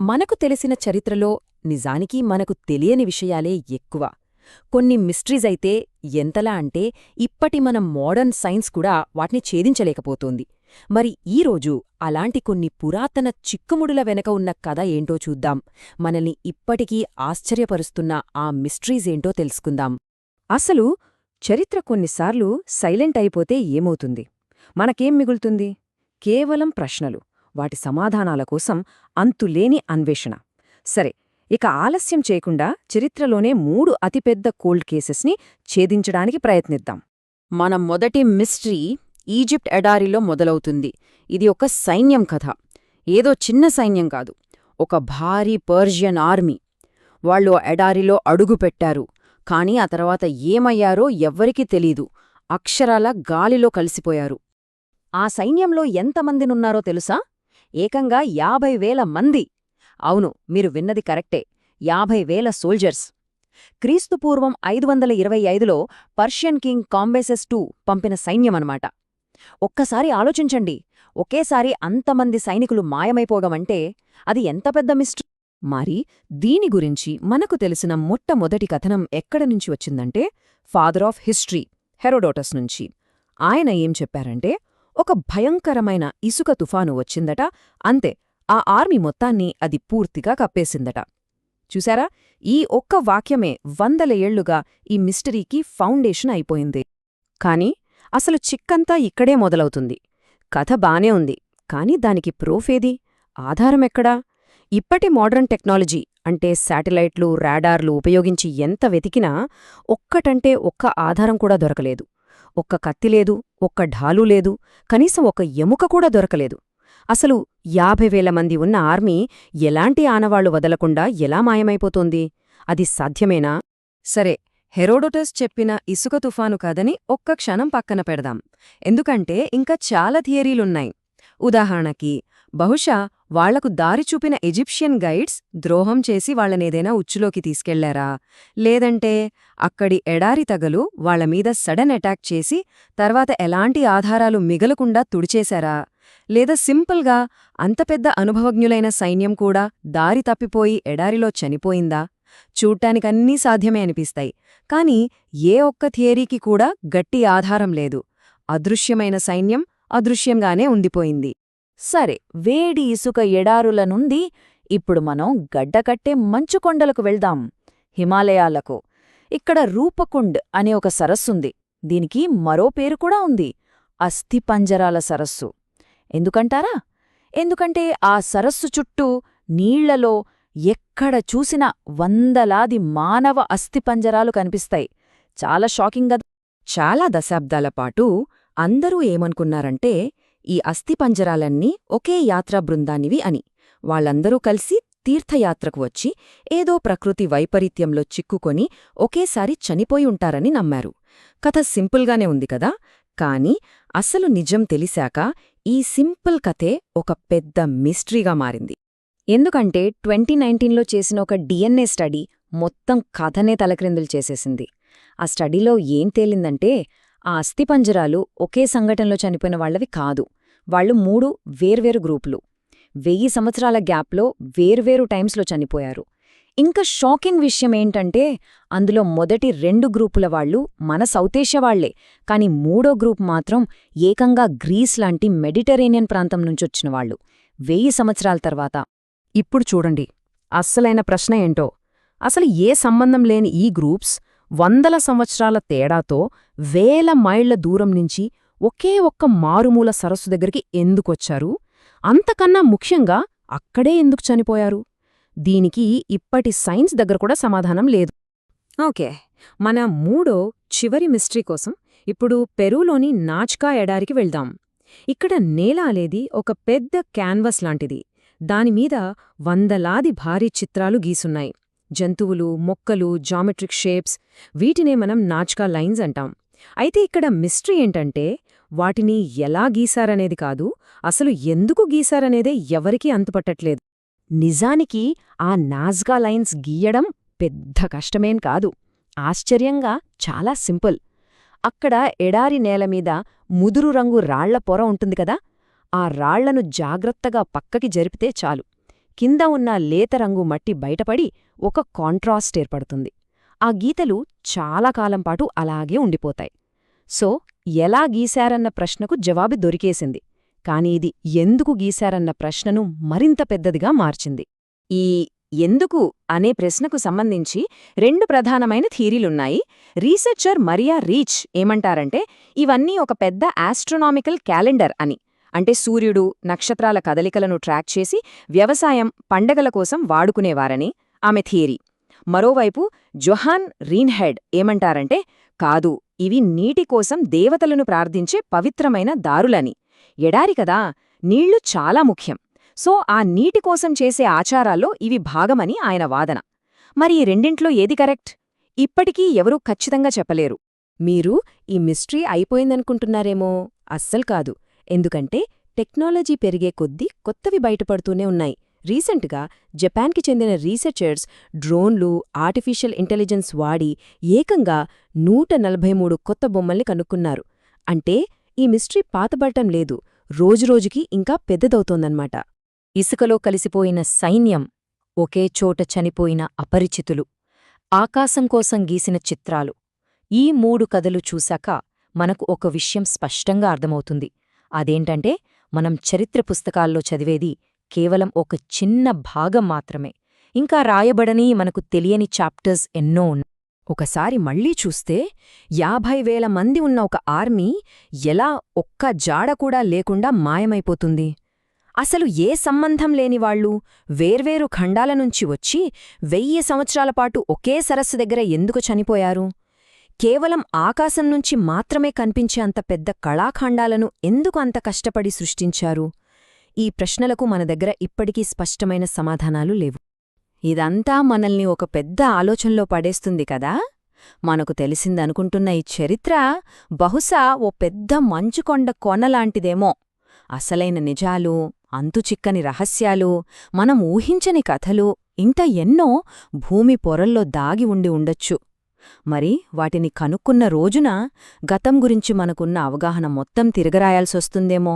మనకు తెలిసిన చరిత్రలో నిజానికి మనకు తెలియని విషయాలే ఎక్కువ. కొన్ని మిస్టరీస్ అయితే ఎంతలా అంటే ఇప్పటి మన మోడర్న్ సైన్స్ కూడా వాటిని ఛేదించలేకపోతోంది. మరి ఈరోజు అలాంటి కొన్ని పురాతన చిక్కుముడుల వెనక ఉన్న కథ ఏంటో చూద్దాం. మనల్ని ఇప్పటికీ ఆశ్చర్యపరుస్తున్న ఆ మిస్టరీస్ ఏంటో తెలుసుకుందాం. అసలు చరిత్ర కొన్నిసార్లు సైలెంట్ అయిపోతే ఏమవుతుంది? మనకేం మిగులుతుంది? కేవలం ప్రశ్నలు. వాటి సమాధానాల కోసం అంతులేని అన్వేషణ. సరే ఇక ఆలస్యం చేయకుండా చరిత్రలోనే మూడు అతిపెద్ద కోల్డ్ కేసెస్ని ఛేదించడానికి ప్రయత్నిద్దాం. మన మొదటి మిస్టరీ ఈజిప్ట్ ఎడారిలో మొదలవుతుంది. ఇది ఒక సైన్యం కథ. ఏదో చిన్న సైన్యం కాదు. ఒక భారీ పర్షియన్ ఆర్మీ. వాళ్ళు ఎడారిలో అడుగుపెట్టారు కాని ఆ తర్వాత ఏమయ్యారో ఎవ్వరికీ తెలీదు. అక్షరాల గాలిలో కలిసిపోయారు. ఆ సైన్యంలో ఎంతమందినున్నారో తెలుసా? ఏకంగా యాభై వేల మంది. అవును మీరు విన్నది కరెక్టే. యాభై వేల సోల్జర్స్. క్రీస్తుపూర్వం ఐదు వందల ఇరవై ఐదులో పర్షియన్ కింగ్ కాంబేసెస్ టూ పంపిన సైన్యమనమాట. ఒక్కసారి ఆలోచించండి. ఒకేసారి అంతమంది సైనికులు మాయమైపోగమంటే అది ఎంత పెద్ద మిస్టర్ మరి దీని గురించి మనకు తెలిసిన మొట్టమొదటి కథనం ఎక్కడనుంచి వచ్చిందంటే ఫాదర్ ఆఫ్ హిస్టరీ హెరోడోటస్ నుంచి. ఆయన ఏం చెప్పారంటే ఒక భయంకరమైన ఇసుక తుఫాను వచ్చిందట. అంతే ఆ ఆర్మీ మొత్తాన్ని అది పూర్తిగా కప్పేసిందట. చూశారా? ఈ ఒక్క వాక్యమే వందల ఏళ్ళుగా ఈ మిస్టరీకి ఫౌండేషన్ అయిపోయింది. కాని అసలు చిక్కంతా ఇక్కడే మొదలవుతుంది. కథ బానే ఉంది కాని దానికి ప్రోఫేది ఆధారమెక్కడా ఇప్పటి మోడర్న్ టెక్నాలజీ అంటే శాటిలైట్లు రాడార్లు ఉపయోగించి ఎంత వెతికినా ఒక్కటంటే ఒక్క ఆధారం కూడా దొరకలేదు. ఒక్క కత్తి లేదు ఒక్క ఢాలు లేదు కనీసం ఒక ఎముక కూడా దొరకలేదు. అసలు యాభై వేల మంది ఉన్న ఆర్మీ ఎలాంటి ఆనవాళ్ళు వదలకుండా ఎలా మాయమైపోతోంది? అది సాధ్యమేనా? సరే హెరోడోటస్ చెప్పిన ఇసుక తుఫాను కాదని ఒక్క క్షణం పక్కన పెడదాం. ఎందుకంటే ఇంకా చాలా థియరీలున్నాయి. ఉదాహరణకి బహుశా వాళ్ళకు దారి చూపిన ఎజిప్షియన్ గైడ్స్ ద్రోహం చేసి వాళ్ళనేదైనా ఉచ్చులోకి తీసుకెళ్ళారా? లేదంటే అక్కడి ఎడారి తగలు వాళ్ళమీద సడన్ అటాక్ చేసి తర్వాత ఎలాంటి ఆధారాలు మిగలకుండా తుడిచేశారా? లేదా సింపుల్గా అంత పెద్ద అనుభవజ్ఞులైన సైన్యం కూడా దారి తప్పిపోయి ఎడారిలో చనిపోయిందా? చూడ్టానికన్నీ సాధ్యమే అనిపిస్తాయి. కాని ఏ ఒక్క థియరీకి కూడా గట్టి ఆధారం లేదు. అదృశ్యమైన సైన్యం అదృశ్యంగానే ఉండిపోయింది. సరే వేడి ఇసుక ఎడారుల నుండి ఇప్పుడు మనం గడ్డకట్టే మంచుకొండలకు వెళ్దాం హిమాలయాలకు. ఇక్కడ రూపకుండ్ అనే ఒక సరస్సుంది. దీనికి మరో పేరు కూడా ఉంది అస్థిపంజరాల సరస్సు. ఎందుకంటారా? ఎందుకంటే ఆ సరస్సు చుట్టూ నీళ్ళలో ఎక్కడ చూసినా వందలాది మానవ అస్థిపంజరాలు కనిపిస్తాయి. చాలా షాకింగ్ చాలా దశాబ్దాల పాటు అందరూ ఏమనుకున్నారంటే ఈ అస్థిపంజరాలన్నీ ఒకే యాత్రా బృందానివి అని. వాళ్ళందరూ కలిసి తీర్థయాత్రకు వచ్చి ఏదో ప్రకృతి వైపరీత్యంలో చిక్కుకొని ఒకేసారి చనిపోయి ఉంటారని నమ్మారు. కథ సింపుల్గానే ఉంది కదా? కాని అసలు నిజం తెలిసాక ఈ సింపుల్ కథే ఒక పెద్ద మిస్టరీగా మారింది. ఎందుకంటే ట్వంటీ నైన్టీన్లో చేసిన ఒక డిఎన్ఏ స్టడీ మొత్తం కథనే తలక్రిందులు చేసేసింది. ఆ స్టడీలో ఏం తేలిందంటే ఆ అస్థిపంజరాలు ఒకే సంఘటనలో చనిపోయిన వాళ్ళవి కాదు. వాళ్ళు మూడు వేర్వేరు గ్రూపులు. వెయ్యి సంవత్సరాల గ్యాప్లో వేర్వేరు టైమ్స్లో చనిపోయారు. ఇంకా షాకింగ్ విషయం ఏంటంటే అందులో మొదటి రెండు గ్రూపుల వాళ్ళు మన సౌతేష్య వాళ్ళే కాని మూడో గ్రూప్ మాత్రం ఏకంగా గ్రీస్ లాంటి మెడిటరేనియన్ ప్రాంతం నుంచొచ్చిన వాళ్ళు. వెయ్యి సంవత్సరాల తర్వాత. ఇప్పుడు చూడండి అస్సలైన ప్రశ్న ఏంటో? అసలు ఏ సంబంధం లేని ఈ గ్రూప్స్ వందల సంవత్సరాల తేడాతో వేల మైళ్ళ దూరం నుంచి ఒకే ఒక్క మారుమూల సరస్సు దగ్గరికి ఎందుకొచ్చారు? అంతకన్నా ముఖ్యంగా అక్కడే ఎందుకు చనిపోయారు? దీనికి ఇప్పటి సైన్స్ దగ్గర కూడా సమాధానం లేదు. ఓకే మన మూడో చివరి మిస్టరీ కోసం ఇప్పుడు పెరూలోని నాచ్కా ఎడారికి వెళ్దాం. ఇక్కడ నేల అనేది ఒక పెద్ద క్యాన్వస్ లాంటిది. దానిమీద వందలాది భారీ చిత్రాలు గీసున్నాయి. జంతువులు మొక్కలు జామెట్రిక్ షేప్స్ వీటినే మనం నాచ్కా లైన్స్ అంటాం. అయితే ఇక్కడ మిస్టరీ ఏంటంటే వాటిని ఎలా గీశారనేది కాదు అసలు ఎందుకు గీశారనేదే ఎవరికీ అంతుపట్టట్లేదు. నిజానికి ఆ నాజ్గా లైన్స్ గీయడం పెద్ద కష్టమేం కాదు. ఆశ్చర్యంగా చాలా సింపుల్. అక్కడ ఎడారి నేలమీద ముదురు రంగు రాళ్ళ పొర ఉంటుంది కదా ఆ రాళ్ళను జాగ్రత్తగా పక్కకి జరిపితే చాలు. కింద ఉన్న లేతరంగు మట్టి బయటపడి ఒక కాంట్రాస్ట్ ఏర్పడుతుంది. ఆ గీతలు చాలా కాలం పాటు అలాగే ఉండిపోతాయి. సో ఎలా గీశారన్న ప్రశ్నకు జవాబు దొరికేసింది. కాని ఇది ఎందుకు గీశారన్న ప్రశ్నను మరింత పెద్దదిగా మార్చింది. ఈ ఎందుకు అనే ప్రశ్నకు సంబంధించి రెండు ప్రధానమైన థీరీలున్నాయి. రీసెర్చర్ మరియా రీచ్ ఏమంటారంటే ఇవన్నీ ఒక పెద్ద ఆస్ట్రోనామికల్ క్యాలెండర్ అని. అంటే సూర్యుడు నక్షత్రాల కదలికలను ట్రాక్ చేసి వ్యవసాయం పండగల కోసం వాడుకునేవారని ఆమె థియరీ మరోవైపు జొహాన్ రీన్హెడ్ ఏమంటారంటే కాదు ఇవి నీటి కోసం దేవతలను ప్రార్థించే పవిత్రమైన దారులని. ఎడారి కదా నీళ్ళు చాలా ముఖ్యం. సో ఆ నీటి కోసం చేసే ఆచారాల్లో ఇవి భాగమని ఆయన వాదన. మరి ఈ రెండింట్లో ఏది కరెక్ట్? ఇప్పటికీ ఎవరూ ఖచ్చితంగా చెప్పలేరు. మీరు ఈ మిస్టరీ అయిపోయిందనుకుంటున్నారేమో? అస్సలు కాదు. ఎందుకంటే టెక్నాలజీ పెరిగే కొద్దీ కొత్తవి బయటపడుతూనే ఉన్నాయి. రీసెంట్గా జపాన్కి చెందిన రీసెర్చర్స్ డ్రోన్లు ఆర్టిఫిషియల్ ఇంటెలిజెన్స్ వాడి ఏకంగా నూట నలభై మూడు కొత్త బొమ్మల్ని కనుక్కున్నారు. అంటే ఈ మిస్టరీ పాతబడటం లేదు రోజురోజుకి ఇంకా పెద్దదవుతోందన్నమాట. ఇసుకలో కలిసిపోయిన సైన్యం ఒకే చోట చనిపోయిన అపరిచితులు ఆకాశం కోసం గీసిన చిత్రాలు ఈ మూడు కథలు చూశాక మనకు ఒక విషయం స్పష్టంగా అర్థమవుతుంది. అదేంటంటే మనం చరిత్ర పుస్తకాల్లో చదివేది కేవలం ఒక చిన్న భాగం మాత్రమే. ఇంకా రాయబడని మనకు తెలియని చాప్టర్స్ ఎన్నో ఉన్నాయి ఒకసారి మళ్ళీ చూస్తే యాభై వేల మంది ఉన్న ఒక ఆర్మీ ఎలా ఒక్క జాడ కూడా లేకుండా మాయమైపోతుంది. అసలు ఏ సంబంధం లేనివాళ్ళు వేర్వేరు ఖండాల నుంచి వచ్చి వెయ్యి సంవత్సరాల పాటు ఒకే సరస్సు దగ్గర ఎందుకు చనిపోయారు? కేవలం ఆకాశం నుంచి మాత్రమే కనిపించే అంత పెద్ద కళాఖండాలను ఎందుకు అంత కష్టపడి సృష్టించారు? ఈ ప్రశ్నలకు మన దగ్గర ఇప్పటికీ స్పష్టమైన సమాధానాలు లేవు. ఇదంతా మనల్ని ఒక పెద్ద ఆలోచనలో పడేస్తుంది కదా? మనకు తెలిసిందనుకుంటున్న ఈ చరిత్ర బహుశా ఓ పెద్ద మంచుకొండ కొనలాంటిదేమో. అసలైన నిజాలు అంతుచిక్కని రహస్యాలు మనం ఊహించని కథలు ఇంత ఎన్నో భూమి పొరల్లో దాగి ఉండి ఉండొచ్చు. మరి వాటిని కనుక్కున్న రోజున గతం గురించి మనకున్న అవగాహన మొత్తం తిరగరాయాల్సొస్తుందేమో?